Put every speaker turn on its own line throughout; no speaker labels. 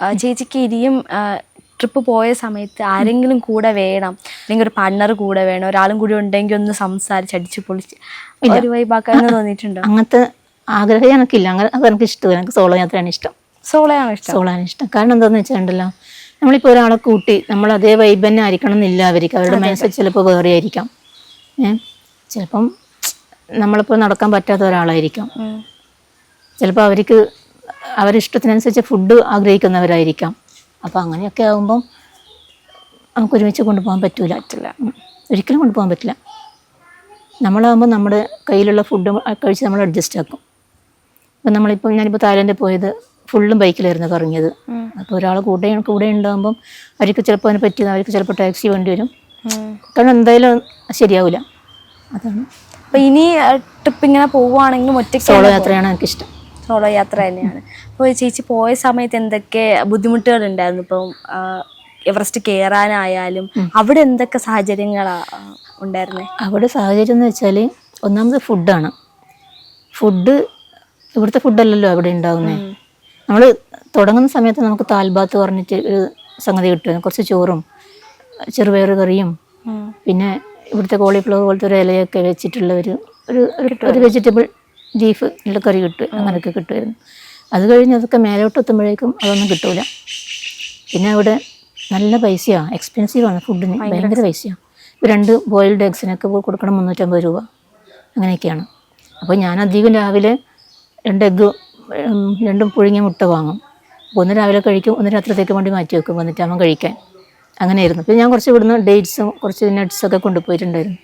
ചേച്ചിക്ക് ഇനിയും ട്രിപ്പ് പോയ സമയത്ത് ആരെങ്കിലും കൂടെ വേണം. അല്ലെങ്കിൽ ഒരു പാർട്ണർ കൂടെ വേണം. ഒരാളും കൂടി ഉണ്ടെങ്കിൽ ഒന്ന് സംസാരിച്ച് അടിച്ചു പൊളിച്ച്. ഒരു തോന്നിയിട്ടുണ്ടോ?
അങ്ങനത്തെ ആഗ്രഹം എനിക്കില്ല. അങ്ങനെ അത് എനിക്ക് ഇഷ്ടമില്ല എനിക്ക് സോളോ യാത്രയാണ് ഇഷ്ടം.
സോളയാണ് ഇഷ്ടം.
സോളാണ് ഇഷ്ടം. കാരണം എന്താണെന്ന് വെച്ചിട്ടുണ്ടല്ലോ നമ്മളിപ്പോൾ ഒരാളെ കൂട്ടി നമ്മൾ അതേ വൈബ് തന്നെ ആയിരിക്കണം എന്നില്ല അവർക്ക്. അവരുടെ മനസ്സ് ചിലപ്പോൾ വേറെ ആയിരിക്കാം. ചിലപ്പം നമ്മളിപ്പോൾ നടക്കാൻ പറ്റാത്ത ഒരാളായിരിക്കാം. ചിലപ്പോൾ അവർക്ക് അവരുടെ ഇഷ്ടത്തിനനുസരിച്ച് ഫുഡ് ആഗ്രഹിക്കുന്നവരായിരിക്കാം. അപ്പോൾ അങ്ങനെയൊക്കെ ആകുമ്പം നമുക്ക് ഒരുമിച്ച് കൊണ്ടുപോകാൻ പറ്റൂല
പറ്റില്ല.
ഉം. ഒരിക്കലും കൊണ്ടുപോകാൻ പറ്റില്ല. നമ്മളാകുമ്പോൾ നമ്മുടെ കയ്യിലുള്ള ഫുഡ് കഴിച്ച് നമ്മൾ അഡ്ജസ്റ്റ് ആക്കും. ഇപ്പം നമ്മളിപ്പോൾ ഞാനിപ്പോൾ തായ്ലൻഡിൽ പോയത് ഫുള്ളും ബൈക്കിലായിരുന്നു കറങ്ങിയത്. അപ്പോൾ ഒരാൾ കൂടെ കൂടെ ഉണ്ടാകുമ്പം അവർക്ക് ചിലപ്പോൾ അതിന് പറ്റിയത് അവർക്ക് ചിലപ്പോൾ ടാക്സി വേണ്ടി വരും. കാരണം എന്തായാലും ശരിയാവില്ല അതാണ്.
അപ്പോൾ ഇനി ട്രിപ്പ് ഇങ്ങനെ പോവുകയാണെങ്കിലും ഒറ്റയ്ക്ക്
സോളോ യാത്രയാണ് എനിക്കിഷ്ടം.
സോളോ യാത്ര തന്നെയാണ്. അപ്പോൾ ചേച്ചി പോയ സമയത്ത് എന്തൊക്കെ ബുദ്ധിമുട്ടുകൾ ഉണ്ടായിരുന്നു ഇപ്പം എവറസ്റ്റ് കയറാനായാലും അവിടെ എന്തൊക്കെ സാഹചര്യങ്ങളാ ഉണ്ടായിരുന്നത്
അവിടെ സാഹചര്യം എന്ന് വെച്ചാൽ ഒന്നാമത് ഫുഡാണ്. ഫുഡ് ഇവിടുത്തെ ഫുഡല്ലല്ലോ അവിടെ ഉണ്ടാകുന്നത് നമ്മൾ തുടങ്ങുന്ന സമയത്ത് നമുക്ക് താൽബാത്ത് പറഞ്ഞിട്ട് ഒരു സംഗതി കിട്ടും കുറച്ച് ചോറും ചെറുപയർ കറിയും പിന്നെ ഇവിടുത്തെ കോളിഫ്ലവർ പോലത്തെ ഒരു ഇലയൊക്കെ വെച്ചിട്ടുള്ള ഒരു- ഒരു വെജിറ്റബിൾ ബീഫ് ഉള്ള കറി കിട്ടും അങ്ങനെയൊക്കെ കിട്ടുമായിരുന്നു. അത് കഴിഞ്ഞ് അതൊക്കെ മേലോട്ട് എത്തുമ്പോഴേക്കും അതൊന്നും കിട്ടൂല. പിന്നെ അവിടെ നല്ല പൈസയാണ് എക്സ്പെൻസീവാണ് ഫുഡിന് ഭയങ്കര പൈസയാണ് രണ്ട് ബോയിൽഡ് എഗ്സിനൊക്കെ കൊടുക്കണം മുന്നൂറ്റമ്പത് രൂപ. അങ്ങനെയൊക്കെയാണ്. അപ്പോൾ ഞാൻ അധികം രാവിലെ രണ്ട് എഗ്ഗ് രണ്ടും പുഴുങ്ങിയ മുട്ട വാങ്ങും. അപ്പോൾ ഒന്ന് രാവിലെ കഴിക്കും ഒന്ന് രാത്രിത്തേക്ക് വേണ്ടി മാറ്റി വെക്കും വന്നിട്ട് അവൻ കഴിക്കാൻ. അങ്ങനെയായിരുന്നു. പിന്നെ ഞാൻ കുറച്ച് ഇവിടുന്ന് ഡേറ്റ്സും കുറച്ച് നട്ട്സൊക്കെ കൊണ്ടുപോയിട്ടുണ്ടായിരുന്നു.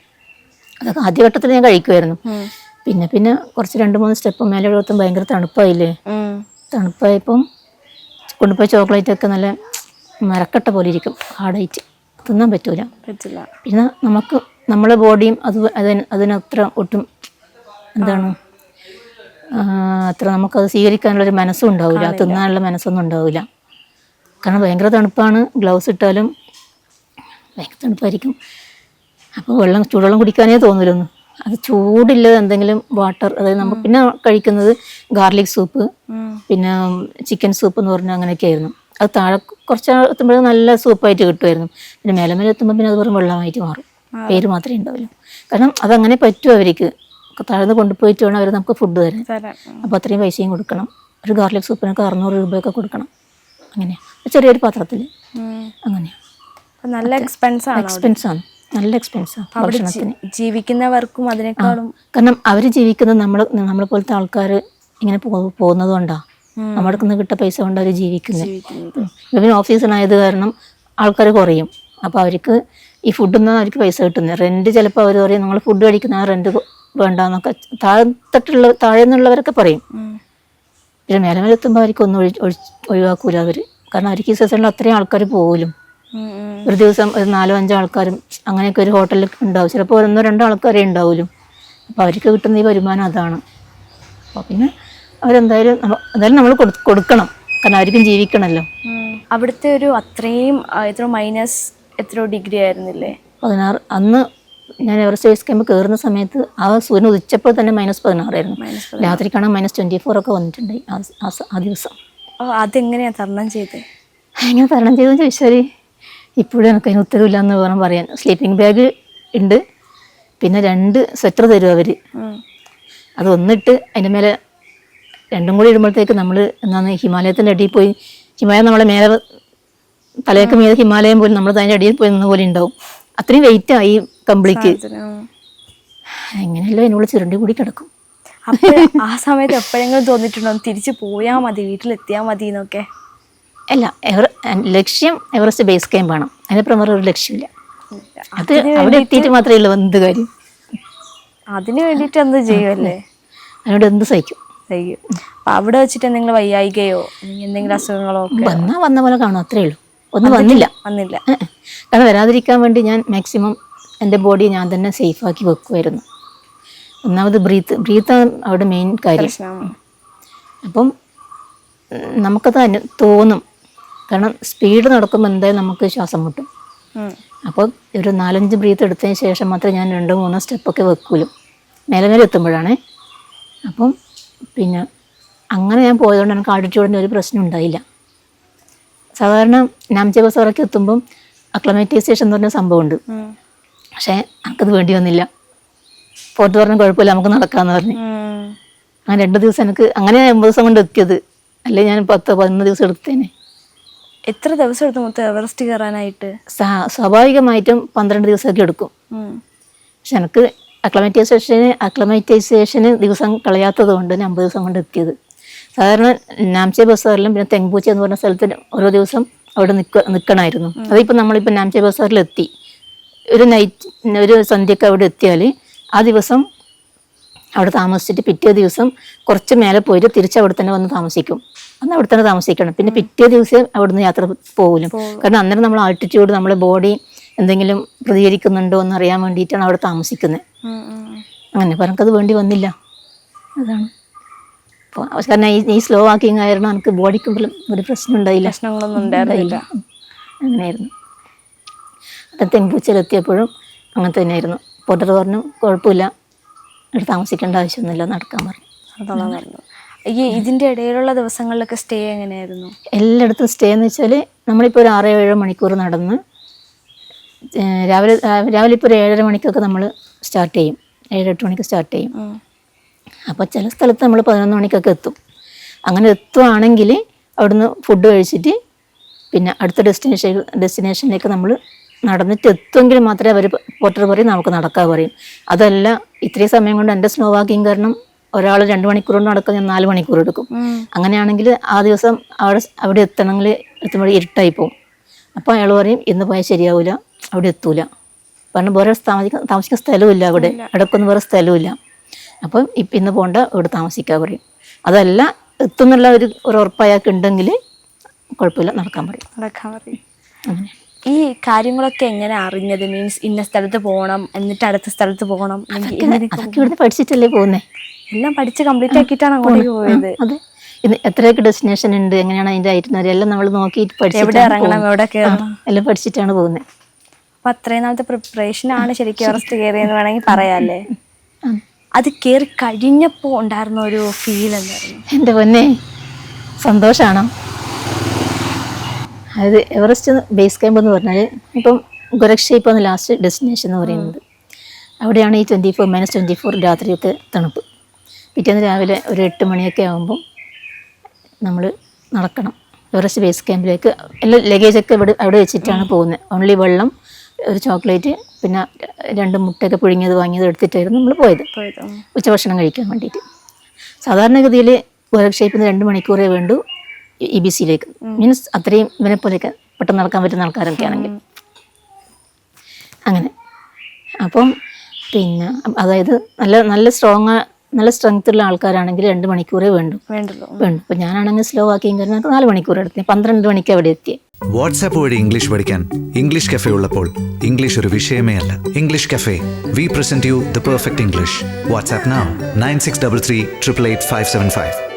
അതൊക്കെ ആദ്യഘട്ടത്തിൽ ഞാൻ കഴിക്കുമായിരുന്നു. പിന്നെ പിന്നെ കുറച്ച് രണ്ട് മൂന്ന് സ്റ്റെപ്പ് മേലെ എത്തും ഭയങ്കര തണുപ്പായില്ലേ. തണുപ്പായപ്പം കൊണ്ടുപോയ ചോക്ലേറ്റ് ഒക്കെ നല്ല മരക്കട്ട പോലെ ഇരിക്കും ഹാർഡായിട്ട് തിന്നാൻ പറ്റൂല.
പറ്റില്ല.
പിന്നെ നമുക്ക് നമ്മളെ ബോഡിയും അത് അതിന് അതിനത്ര ഒട്ടും എന്താണ് അത്ര നമുക്കത് സ്വീകരിക്കാനുള്ളൊരു മനസ്സും ഉണ്ടാവില്ല തിന്നാനുള്ള മനസ്സൊന്നും ഉണ്ടാവില്ല കാരണം ഭയങ്കര തണുപ്പാണ്. ഗ്ലൗസ് ഇട്ടാലും ഭയങ്കര തണുപ്പായിരിക്കും. അപ്പോൾ വെള്ളം ചൂടുവെള്ളം കുടിക്കാനേ തോന്നില്ലൊന്നും അത് ചൂടില്ല എന്തെങ്കിലും വാട്ടർ അതായത് നമ്മൾ പിന്നെ കഴിക്കുന്നത് ഗാർലിക് സൂപ്പ്. പിന്നെ ചിക്കൻ സൂപ്പ് എന്ന് പറഞ്ഞാൽ അങ്ങനെയൊക്കെ ആയിരുന്നു. അത് താഴെ കുറച്ച് എത്തുമ്പോഴേ നല്ല സൂപ്പായിട്ട് കിട്ടുമായിരുന്നു. പിന്നെ മേലെ മേലെ എത്തുമ്പോൾ പിന്നെ അത് വെറും വെള്ളമായിട്ട് മാറും. പേര് മാത്രമേ ഉണ്ടാവില്ല കാരണം അതങ്ങനെ പറ്റും അവർക്ക്. താഴ്ന്ന് കൊണ്ടുപോയിട്ട് വേണം അവർ നമുക്ക് ഫുഡ് തരാൻ. അപ്പോൾ അത്രയും പൈസയും കൊടുക്കണം. ഒരു ഗാർലിക് സൂപ്പിനൊക്കെ അറുന്നൂറ് രൂപയൊക്കെ കൊടുക്കണം. അങ്ങനെയാണ് ചെറിയൊരു പാത്രത്തിൽ. അങ്ങനെയാണ്
നല്ല എക്സ്പെൻസ് ആണ് അവിടെ.
എക്സ്പെൻസാണ് നല്ല
എക്സ്പെൻസ്
ഭക്ഷണത്തിന്.
ജീവിക്കുന്നവർക്കും അതിനേക്കാളും
കാരണം അവർ ജീവിക്കുന്നത് നമ്മൾ നമ്മളെ പോലത്തെ ആൾക്കാർ ഇങ്ങനെ പോകുന്നത് കൊണ്ടാണ് നമ്മുടെ നിന്ന് കിട്ട പൈസ കൊണ്ട് അവർ ജീവിക്കുന്നത്.
ജീവിക്കുന്നത്
പിന്നെ ഓഫ് കാരണം ആൾക്കാർ കുറയും. അപ്പോൾ അവർക്ക് ഈ ഫുഡൊന്നും അവർക്ക് പൈസ കിട്ടുന്നത് റെന്റ് ചിലപ്പോൾ അവർ പറയും നിങ്ങൾ ഫുഡ് കഴിക്കുന്ന ആ റെന്റ് വേണ്ടെന്നൊക്കെ താഴെത്തട്ടുള്ള താഴെ നിന്നുള്ളവരൊക്കെ പറയും. പിന്നെ മേലെ മേലെ അവർക്ക് ഒന്നും ഒഴി- ഒഴി- ഒഴിവാക്കൂല അവർ കാരണം അവർക്ക് ഈ സീസണിൽ അത്രയും ആൾക്കാർ
ഉം.
ഒരു ദിവസം ഒരു നാലോ അഞ്ചോ ആൾക്കാരും അങ്ങനെയൊക്കെ ഒരു ഹോട്ടലിൽ ഉണ്ടാവും. ചിലപ്പോൾ ഒന്നോ രണ്ടോ ആൾക്കാരേ ഉണ്ടാവുമല്ലോ അപ്പോൾ അവർക്ക് കിട്ടുന്ന ഈ വരുമാനം അതാണ്. അപ്പോൾ പിന്നെ അവരെന്തായാലും എന്തായാലും നമ്മൾ കൊടുക്കണം. കാരണം അവർക്കും ജീവിക്കണമല്ലോ.
അവിടുത്തെ ഒരു അത്രയും എത്ര മൈനസ് എത്ര ഡിഗ്രി ആയിരുന്നില്ലേ?
പതിനാറ് അന്ന് ഞാൻ എവറസ്റ്റ് ബേസ് ക്യാമ്പ് കയറുന്ന സമയത്ത് ആ സൂര്യൻ ഉദിച്ചപ്പോൾ തന്നെ മൈനസ് പതിനാറായിരുന്നു രാത്രിക്കാണ് മൈനസ് ട്വന്റി ഫോർ ഒക്കെ വന്നിട്ടുണ്ടായി ആ ദിവസം.
അതെങ്ങനെയാണ് തരണം ചെയ്ത്?
എങ്ങനെ തരണം ചെയ്തെന്ന് ചോദിച്ചാൽ ഇപ്പോഴും എനിക്ക് അതിന് ഉത്തരവില്ല എന്ന് വേണം പറയാൻ. സ്ലീപ്പിംഗ് ബാഗ് ഉണ്ട്. പിന്നെ രണ്ട് സ്വെറ്റർ തരും അവർ. അത് ഒന്നിട്ട് അതിന്റെ മേലെ രണ്ടും കൂടി ഇടുമ്പോഴത്തേക്ക് നമ്മൾ എന്നാണ് ഹിമാലയത്തിന്റെ അടിയിൽ പോയി ഹിമാലയം നമ്മളെ മേലെ തലയൊക്കെ മീതെ ഹിമാലയം പോലും നമ്മൾ അതിന്റെ അടിയിൽ പോയി നിന്ന പോലെ ഉണ്ടാവും. അത്രയും വെയിറ്റ് ഈ കമ്പിളിക്ക്. എങ്ങനെയല്ലോ എന്നോട് ചുരുണ്ടി കൂടി കിടക്കും.
അപ്പോൾ ആ സമയത്ത് എപ്പോഴെങ്കിലും തോന്നിയിട്ടുണ്ടോ? തിരിച്ചു പോയാൽ മതി വീട്ടിലെത്തിയാൽ മതി എന്നൊക്കെ.
അല്ല എവർ ലക്ഷ്യം എവറസ്റ്റ് ബേസ് ക്യാമ്പ് ആണ് അതിനപ്പുറം വേറെ ഒരു ലക്ഷ്യമില്ല. അത് അവിടെ എത്തിയിട്ട് മാത്രമേ ഉള്ളൂ എന്ത് കാര്യം.
അതിന് വേണ്ടിയിട്ട് എന്ത് ചെയ്യുമല്ലേ
അതിനോട് എന്ത് സഹിക്കും.
സഹിക്കും. അപ്പൊ അവിടെ വെച്ചിട്ട് എന്തെങ്കിലും വയ്യായികയോ എന്തെങ്കിലും അസുഖങ്ങളോ
വന്നാൽ വന്ന പോലെ കാണും അത്രേ ഉള്ളൂ. ഒന്നും വന്നില്ല
വന്നില്ല.
കാരണം വരാതിരിക്കാൻ വേണ്ടി ഞാൻ മാക്സിമം എന്റെ ബോഡി ഞാൻ തന്നെ സേഫാക്കി വെക്കുമായിരുന്നു ഒന്നാമത് ബ്രീത്ത് ബ്രീത്താണ് അവിടെ മെയിൻ കാര്യം. അപ്പം നമുക്കത് തോന്നും. കാരണം സ്പീഡ് നടക്കുമ്പോൾ എന്തായാലും നമുക്ക് ശ്വാസം മുട്ടും. അപ്പോൾ ഒരു നാലഞ്ച് ബ്രീത്ത് എടുത്തതിന് ശേഷം മാത്രമേ ഞാൻ രണ്ടോ മൂന്നോ സ്റ്റെപ്പൊക്കെ വെക്കൂലും. മേലെ മേലെ എത്തുമ്പോഴാണ്. അപ്പം പിന്നെ അങ്ങനെ ഞാൻ പോയതുകൊണ്ട് എനിക്ക് ആഡിറ്റ്യൂഡിന്റെ ഒരു പ്രശ്നം ഉണ്ടായില്ല. സാധാരണ നാംചെ ബസാറൊക്കെ എത്തുമ്പം അക്ലമറ്റൈസേഷൻ എന്ന് പറഞ്ഞ സംഭവമുണ്ട്. പക്ഷേ നമുക്കത് വേണ്ടി വന്നില്ല. പോർട്ട് പറഞ്ഞ കുഴപ്പമില്ല നമുക്ക് നടക്കാന്ന് പറഞ്ഞു. അങ്ങനെ രണ്ട് ദിവസം എനിക്ക് അങ്ങനെ എൺപത് ദിവസം കൊണ്ട് എത്തിയത്. അല്ലെങ്കിൽ ഞാൻ പത്ത് പതിനൊന്ന് ദിവസം എടുത്തേനെ
എത്ര ദിവസം എടുത്തു മൊത്തം എവറസ്റ്റ് കയറാനായിട്ട്?
സ്വാഭാവികമായിട്ടും പന്ത്രണ്ട് ദിവസമൊക്കെ എടുക്കും. പക്ഷെ എനിക്ക് അക്ലമറ്റൈസേഷന് അക്ലമറ്റൈസേഷന് ദിവസം കളയാത്തത് കൊണ്ട് ഞാൻ അമ്പത് ദിവസം കൊണ്ട് എത്തിയത്. സാധാരണ നാംചെ ബസാറിലും പിന്നെ തെങ്പൂച്ച എന്ന് പറഞ്ഞ സ്ഥലത്ത് ഓരോ ദിവസം അവിടെ നിൽക്ക നിൽക്കണമായിരുന്നു അതിപ്പോൾ നമ്മളിപ്പോൾ നാംചെ ബസാറിലെത്തി. ഒരു നൈറ്റ് ഒരു സന്ധ്യക്ക് അവിടെ എത്തിയാൽ ആ ദിവസം അവിടെ താമസിച്ചിട്ട് പിറ്റേ ദിവസം കുറച്ച് മേലെ പോയിട്ട് തിരിച്ച് അവിടെ തന്നെ വന്ന് താമസിക്കും. അന്ന് അവിടെ തന്നെ താമസിക്കണം. പിന്നെ പിറ്റേ ദിവസം അവിടുന്ന് യാത്ര പോകലും കാരണം അന്നേരം നമ്മൾ ആൾട്ടിറ്റ്യൂഡ് നമ്മളെ ബോഡി എന്തെങ്കിലും പ്രതികരിക്കുന്നുണ്ടോ എന്ന് അറിയാൻ വേണ്ടിയിട്ടാണ് അവിടെ താമസിക്കുന്നത്. അങ്ങനെ എനിക്കത് വേണ്ടി വന്നില്ല. അതാണ്. അപ്പോൾ കാരണം ഈ ഈ സ്ലോ വാക്കിങ് ആയിരുന്നു എനിക്ക് ബോഡിക്ക് ഒരു പ്രശ്നം ഉണ്ടായില്ല.
പ്രശ്നങ്ങളൊന്നും ഉണ്ടായിരുന്നില്ല.
അങ്ങനെയായിരുന്നു. അത് തെങ്കൂച്ചയിലെത്തിയപ്പോഴും അങ്ങനെ തന്നെയായിരുന്നു. പോട്ടർ പറഞ്ഞു കുഴപ്പമില്ല. ഇവിടെ താമസിക്കേണ്ട ആവശ്യമൊന്നുമില്ല. നടക്കാൻ പറഞ്ഞു.
ഈ ഇതിന്റെ ഇടയിലുള്ള ദിവസങ്ങളിലൊക്കെ സ്റ്റേ എങ്ങനെയായിരുന്നു?
എല്ലായിടത്തും സ്റ്റേ എന്ന് വെച്ചാൽ നമ്മളിപ്പോൾ ഒരു ആറ് ഏഴ് മണിക്കൂർ നടന്ന് രാവിലെ രാവിലെ ഇപ്പോൾ ഒരു ഏഴര മണിക്കൊക്കെ നമ്മൾ സ്റ്റാർട്ട് ചെയ്യും. ഏഴ് എട്ട് മണിക്ക് സ്റ്റാർട്ട് ചെയ്യും. അപ്പോൾ ചില സ്ഥലത്ത് നമ്മൾ പതിനൊന്ന് മണിക്കൊക്കെ എത്തും. അങ്ങനെ എത്തുവാണെങ്കിൽ അവിടുന്ന് ഫുഡ് കഴിച്ചിട്ട് പിന്നെ അടുത്ത ഡെസ്റ്റിനേഷൻ ഡെസ്റ്റിനേഷനിലേക്ക് നമ്മൾ നടന്നിട്ട് എത്തുമെങ്കിൽ മാത്രമേ അവർ പോട്ടർ പറയും നമുക്ക് നടക്കാൻ പറയും. അതല്ല ഇത്രയും സമയം കൊണ്ട് എന്റെ സ്നോ വാക്കിങ് കാരണം ഒരാൾ രണ്ട് മണിക്കൂർ കൊണ്ട് നടക്കാൻ ഞാൻ നാല് മണിക്കൂർ എടുക്കും. അങ്ങനെയാണെങ്കിൽ ആ ദിവസം അവിടെ അവിടെ എത്തണമെങ്കിൽ എത്തുമ്പോൾ ഇരുട്ടായി പോകും. അപ്പോൾ അയാൾ പറയും ഇന്ന് പോയാൽ ശരിയാവില്ല അവിടെ എത്തൂല. കാരണം വേറെ താമസിക്കാൻ താമസിക്കാൻ സ്ഥലമില്ല അവിടെ. ഇടക്കൊന്നും വേറെ സ്ഥലമില്ല അപ്പം ഇപ്പം ഇന്ന് പോകണ്ട ഇവിടെ താമസിക്കാൻ പറയും. അതല്ല എത്തുന്നുള്ള ഒരു ഒരു ഉറപ്പായൊക്കെ ഉണ്ടെങ്കിൽ കുഴപ്പമില്ല നടക്കാൻ പറയും.
നടക്കാൻ പറയും.
അങ്ങനെ.
ഈ കാര്യങ്ങളൊക്കെ എങ്ങനെ അറിഞ്ഞത്? മീൻസ് ഇന്ന സ്ഥലത്ത് പോകണം എന്നിട്ട് അടുത്ത സ്ഥലത്ത് പോകണം?
അതൊക്കെ ഇവിടുന്ന് പഠിച്ചിട്ടല്ലേ പോകുന്നേ?
എല്ലാം പഠിച്ച് കംപ്ലീറ്റ് ആക്കിയിട്ടാണ് അങ്ങോട്ടേക്ക് പോയത്.
അതെ. എത്രയൊക്കെ ഡെസ്റ്റിനേഷൻ ഉണ്ട് എങ്ങനെയാണ് അതിന്റെ ആയിരുന്നത് എല്ലാം നമ്മൾ നോക്കിയിട്ട്
എവിടെ
പഠിച്ചിട്ടാണ്
ഇറങ്ങണം
പോകുന്നത്.
എവിടെ
എല്ലാം പഠിച്ചിട്ടാണ് പോകുന്നത്.
അപ്പൊ അത്രയും നാളത്തെ പ്രിപ്പറേഷൻ ആണ് ശരിക്കും എവറസ്റ്റ് കയറിയെന്ന് വേണമെങ്കിൽ പറയാല്ലേ? അത് കയറി കഴിഞ്ഞപ്പോ ഉണ്ടായിരുന്ന ഒരു ഫീൽ എന്തായിരുന്നു?
എന്റെ പൊന്നെ സന്തോഷാണോ? അതായത് എവറസ്റ്റ് ബേസ് ക്യാമ്പ് എന്ന് പറഞ്ഞാൽ ഇപ്പം ഗുരക്ഷയിപ്പാണ് ലാസ്റ്റ് ഡെസ്റ്റിനേഷൻ എന്ന് പറയുന്നത്. അവിടെയാണ് ഈ twenty four minus twenty four രാത്രിയൊക്കെ തണുപ്പ്. പിറ്റേന്ന് രാവിലെ ഒരു എട്ട് മണിയൊക്കെ ആകുമ്പം നമ്മൾ നടക്കണം. എവറസ്റ്റ് ബേസ് ക്യാമ്പിലേക്ക് എല്ലാ ലഗേജൊക്കെ ഇവിടെ അവിടെ വെച്ചിട്ടാണ് പോകുന്നത് ഓൺലി വെള്ളം ഒരു ചോക്ലേറ്റ് പിന്നെ രണ്ട് മുട്ടയൊക്കെ പുഴുങ്ങിയത് വാങ്ങിയത് എടുത്തിട്ടായിരുന്നു നമ്മൾ പോയത്. ഉച്ചഭക്ഷണം കഴിക്കാൻ വേണ്ടിയിട്ട് സാധാരണഗതിയിൽ ഷേപ്പിൽ നിന്ന് രണ്ട് മണിക്കൂറേ വേണ്ടു ഇ ബി സിയിലേക്ക് മീൻസ് അത്രയും ഇവനെ പോലെയൊക്കെ പെട്ടെന്ന് നടക്കാൻ പറ്റുന്ന ആൾക്കാരൊക്കെ ആണെങ്കിൽ. അങ്ങനെ. അപ്പം പിന്നെ അതായത് നല്ല നല്ല സ്ട്രോങ് നല്ല സ്ട്രെങ്ത് ഉള്ള ആൾക്കാരാണെങ്കിൽ രണ്ട് മണിക്കൂറേ വേണ്ടു.
വേണ്ടല്ലോ.
വേണ്ടു. അപ്പൊ ഞാനാണെങ്കിൽ സ്ലോ ആക്കിയും കാരണം നാല് മണിക്കൂർ എടുത്തു. പന്ത്രണ്ട് മണിക്ക് അവിടെ എത്തി
വാട്സാപ്പ് വഴി ഇംഗ്ലീഷ് പഠിക്കാൻ ഇംഗ്ലീഷ് കഫേ ഉള്ളപ്പോൾ ഇംഗ്ലീഷ് ഒരു വിഷയമേ അല്ല. English cafe we present you the perfect English WhatsApp nine six double three triple eight five seven five